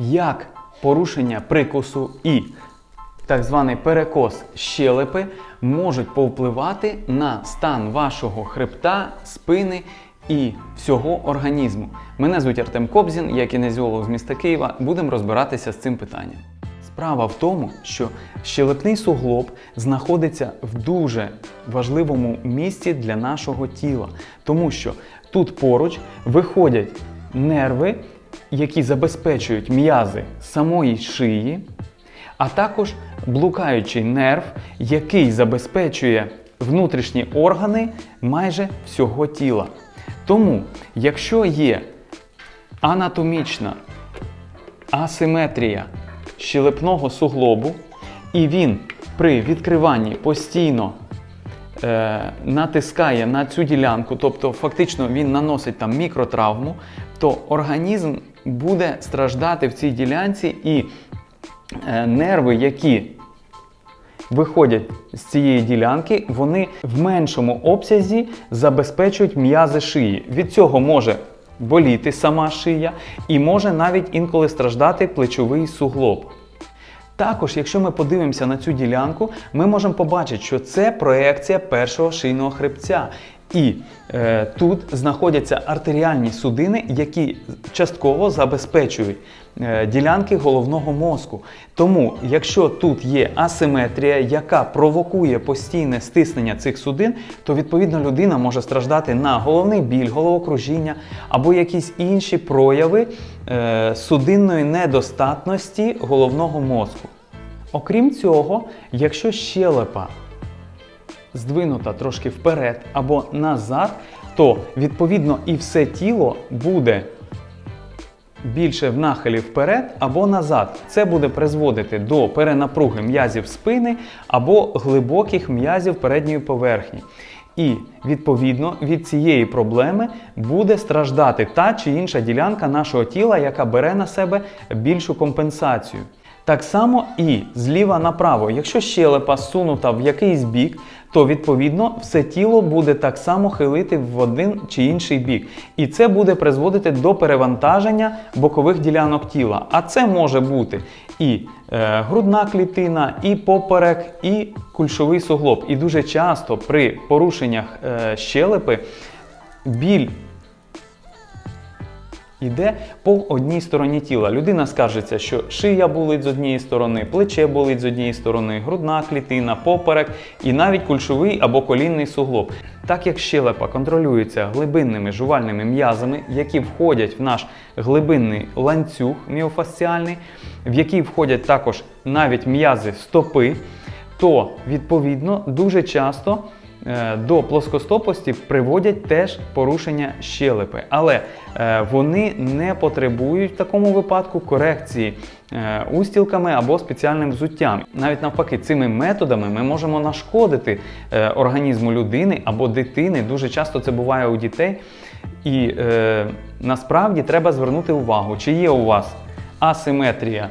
як порушення прикусу і так званий перекос щелепи можуть повпливати на стан вашого хребта, спини і всього організму. Мене звуть Артем Кобзін, я кінезіолог з міста Києва. Будемо розбиратися з цим питанням. Справа в тому, що щелепний суглоб знаходиться в дуже важливому місці для нашого тіла, тому що тут поруч виходять нерви, які забезпечують м'язи самої шиї, а також блукаючий нерв, який забезпечує внутрішні органи майже всього тіла. Тому, якщо є анатомічна асиметрія щелепного суглобу, і він при відкриванні постійно натискає на цю ділянку, тобто фактично він наносить там мікротравму, то організм буде страждати в цій ділянці і е, нерви, які виходять з цієї ділянки, вони в меншому обсязі забезпечують м'язи шиї. Від цього може боліти сама шия і може навіть інколи страждати плечовий суглоб. Також, якщо ми подивимося на цю ділянку, ми можемо побачити, що це проекція першого шийного хребця. І е, тут знаходяться артеріальні судини, які частково забезпечують е, ділянки головного мозку. Тому, якщо тут є асиметрія, яка провокує постійне стиснення цих судин, то відповідно людина може страждати на головний біль, головокружіння або якісь інші прояви е, судинної недостатності головного мозку. Окрім цього, якщо щелепа здвинута трошки вперед або назад, то відповідно і все тіло буде більше в нахилі вперед або назад. Це буде призводити до перенапруги м'язів спини або глибоких м'язів передньої поверхні. І відповідно від цієї проблеми буде страждати та чи інша ділянка нашого тіла, яка бере на себе більшу компенсацію. Так само і зліва направо. Якщо щелепа сунута в якийсь бік, то відповідно все тіло буде так само хилити в один чи інший бік. І це буде призводити до перевантаження бокових ділянок тіла. А це може бути і е, грудна клітина, і поперек, і кульшовий суглоб. І дуже часто при порушеннях е, щелепи біль Іде по одній стороні тіла. Людина скаржиться, що шия болить з однієї сторони, плече болить з однієї сторони, грудна клітина, поперек і навіть кульшовий або колінний суглоб. Так як щелепа контролюється глибинними жувальними м'язами, які входять в наш глибинний ланцюг міофасціальний, в який входять також навіть м'язи стопи, то відповідно дуже часто. Е, До плоскостопості приводять теж порушення щелепи, але е, вони не потребують в такому випадку корекції е, устілками або спеціальним взуттям. Навіть навпаки, цими методами ми можемо нашкодити організму людини або дитини. Дуже часто це буває у дітей. І е, насправді треба звернути увагу, чи є у вас асиметрія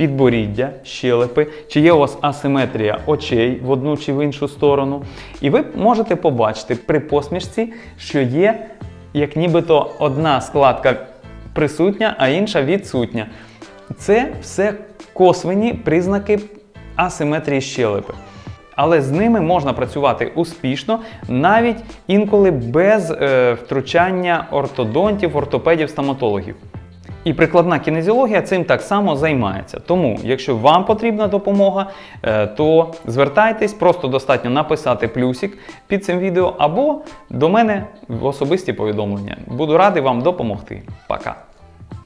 підборіддя, щелепи, чи є у вас асиметрія очей в одну чи в іншу сторону. І ви можете побачити при посмішці, що є як нібито одна складка присутня, а інша відсутня. Це все косвені признаки асиметрії щелепи. Але з ними можна працювати успішно, навіть інколи без е, втручання ортодонтів, ортопедів, стоматологів. І прикладна кінезіологія цим так само займається. Тому, якщо вам потрібна допомога, е, то звертайтесь, просто достатньо написати плюсик під цим відео або до мене в особисті повідомлення. Буду радий вам допомогти. Пока!